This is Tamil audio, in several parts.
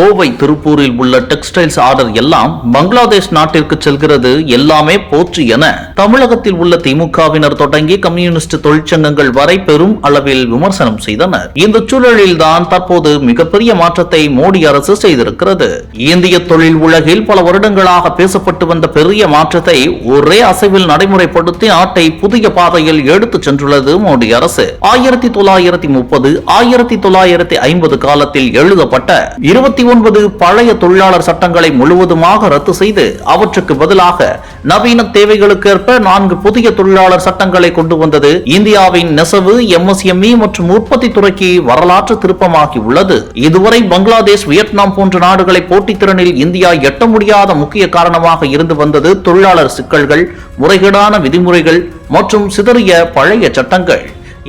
கோவை திருப்பூரில் உள்ள டெக்ஸ்டைல்ஸ் ஆர்டர் எல்லாம் பங்களாதேஷ் நாட்டிற்கு செல்கிறது. எல்லாமே போச்சு என தமிழகத்தில் உள்ள திமுகவினர் தொடங்கி கம்யூனிஸ்ட் தொழிற்சங்கங்கள் வரை பெரும் அளவில் விமர்சனம் செய்தனர். இந்த சூழலில்தான் தற்போது மிகப்பெரிய மாற்றத்தை மோடி அரசு செய்திருக்கிறது. இந்திய தொழில் உலகில் பல வருடங்களாக பேசப்பட்டு வந்த பெரிய மாற்றத்தை ஒரே அசைவில் நடைமுறைப்படுத்தி நாட்டை புதிய பாதையில் எடுத்துச் சென்றுள்ளது மோடி அரசு. ஆயிரத்தி தொள்ளாயிரத்தி முப்பது ஆயிரத்தி தொள்ளாயிரத்தி ஐம்பது காலத்தில் எழுதப்பட்ட இருபத்தி ஒன்பது பழைய தொழிலாளர் சட்டங்களை முழுவதுமாக ரத்து செய்து அவற்றுக்கு பதிலாக நவீன தேவைகளுக்கேற்ப நான்கு புதிய தொழிலாளர் சட்டங்களை கொண்டு வந்தது இந்தியாவின் நெசவு எம்எஸ்எம்இ மற்றும் உற்பத்தி துறைக்கு வரலாற்று திருப்பமாகி உள்ளது இதுவரை பங்களாதேஷ் வியட்நாம் போன்ற நாடுகளை போட்டித்திறனில் இந்தியா எட்ட முடியாத முக்கிய காரணமாக இருந்து வந்தது தொழிலாளர் சிக்கல்கள் முறைகேடான விதிமுறைகள் மற்றும் சிதறிய பழைய சட்டங்கள்.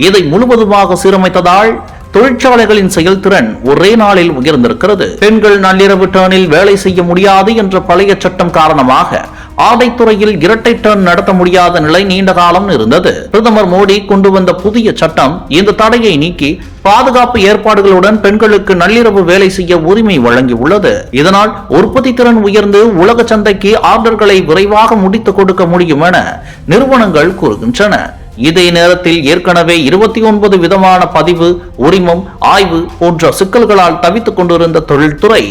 இதை முழுவதுமாக சீரமைத்ததால் தொழிற்சாலைகளின் செயல்திறன் ஒரே நாளில் உயர்ந்திருக்கிறது. பெண்கள் நள்ளிரவு டர்னில் வேலை செய்ய முடியாது என்ற பழைய சட்டம் காரணமாக ஆடைத்துறையில் இரட்டை டர்ன் நடத்த முடியாத நிலை நீண்ட காலம் இருந்தது. பிரதமர் மோடி கொண்டு வந்த புதிய சட்டம் இந்த தடையை நீக்கி பாதுகாப்பு ஏற்பாடுகளுடன் பெண்களுக்கு நள்ளிரவு வேலை செய்ய உரிமை வழங்கியுள்ளது. இதனால் உற்பத்தி திறன் உயர்ந்து உலக சந்தைக்கு ஆர்டர்களை விரைவாக முடித்துக் கொடுக்க முடியும் என நிறுவனங்கள் கூறுகின்றன. இதே நேரத்தில் ஏற்கனவே இருபத்தி ஒன்பது விதமான பதிவு உரிமம் ஆய்வு போன்ற சிக்கல்களால் தவித்துக் கொண்டிருந்த தொழில்துறை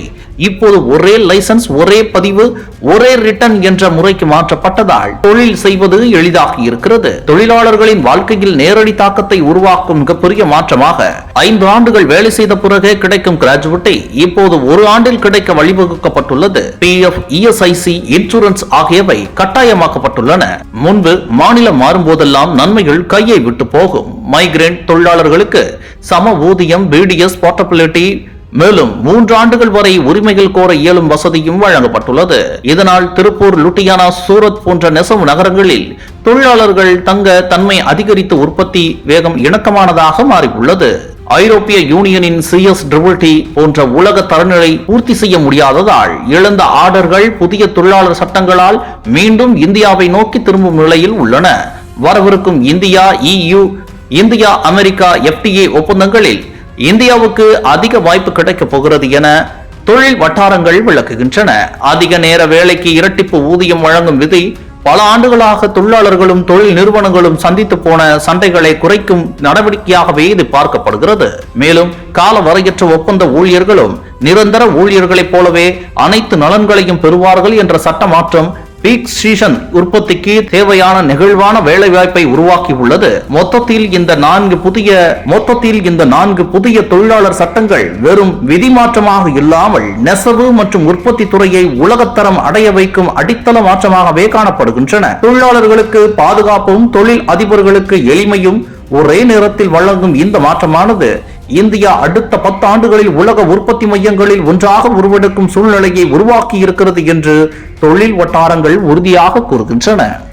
இப்போது ஒரே லைசன்ஸ் ஒரே பதிவு ஒரே ரிட்டர்ன் என்ற முறைக்கு மாற்றப்பட்டதால் தொழில் செய்வது எளிதாகி இருக்கிறது. தொழிலாளர்களின் வாழ்க்கையில் நேரடி தாக்கத்தை உருவாக்கும் மிகப்பெரிய மாற்றமாக ஐந்து ஆண்டுகள் வேலை செய்த பிறகே கிடைக்கும் கிராஜுவேட்டை இப்போது ஒரு ஆண்டில் கிடைக்க வழிவகுக்கப்பட்டுள்ளது. பி எஃப் இஎஸ்ஐசி இன்சூரன்ஸ் ஆகியவை கட்டாயமாக்கப்பட்டுள்ளன. முன்பு மாநிலம் மாறும்போதெல்லாம் நன்மைகள் கையை விட்டு போகும். மைக்ரேன் தொழிலாளர்களுக்கு சம ஊதியம் பிடிஎஸ் போர்ட்டபிலிட்டி மேலும் மூன்று ஆண்டுகள் வரை உரிமைகள் கோர இயலும் வசதியும் வழங்கப்பட்டுள்ளது. இதனால் திருப்பூர் லுட்டியானா சூரத் போன்ற நெசவு நகரங்களில் தொழிலாளர்கள் தங்க தன்மை அதிகரித்து உற்பத்தி வேகம் இணக்கமானதாக மாறியுள்ளது. ஐரோப்பிய யூனியனின் சிஎஸ் டி போன்ற உலக தரநிலை பூர்த்தி செய்ய முடியாததால் இழந்த ஆர்டர்கள் புதிய தொழிலாளர் சட்டங்களால் மீண்டும் இந்தியாவை நோக்கி திரும்பும் நிலையில் உள்ளன. வரவிருக்கும் India EU India America FTA ஒப்பந்தங்களில் இந்தியாவுக்கு அதிக வாய்ப்பு கிடைக்கப் போகிறது என தொழில் வட்டாரங்கள் விளக்குகின்றன. அதிக நேர வேலைக்கு இரட்டிப்பு ஊதியம் வழங்கும் விதி பல ஆண்டுகளாக தொழிலாளர்களும் தொழில் நிறுவனங்களும் சந்தித்து போன சண்டைகளை குறைக்கும் நடவடிக்கையாகவே இது பார்க்கப்படுகிறது. மேலும் கால வரையற்ற ஒப்பந்த ஊழியர்களும் நிரந்தர ஊழியர்களைப் போலவே அனைத்து நலன்களையும் பெறுவார்கள் என்ற சட்ட மாற்றம் பீக் சீசன் உற்பத்திக்கு தேவையான நெகிழ்வான வேலை வாய்ப்பை உருவாக்கி உள்ளது மொத்தத்தில் இந்த நான்கு புதிய மொத்தத்தில் இந்த நான்கு புதிய தொழிலாளர் சட்டங்கள் வெறும் விதிமாற்றமாக இல்லாமல் நெசவு மற்றும் உற்பத்தி துறையை உலகத்தரம் அடைய வைக்கும் அடித்தள மாற்றமாகவே காணப்படுகின்றன. தொழிலாளர்களுக்கு பாதுகாப்பும் தொழில் அதிபர்களுக்கு எளிமையும் ஒரே நேரத்தில் வழங்கும் இந்த மாற்றமானது இந்தியா அடுத்த பத்து ஆண்டுகளில் உலக உற்பத்தி மையங்களில் ஒன்றாக உருவெடுக்கும் சூழ்நிலையை உருவாக்கி இருக்கிறது என்று தொழில் வட்டாரங்கள் உறுதியாக கூறுகின்றன.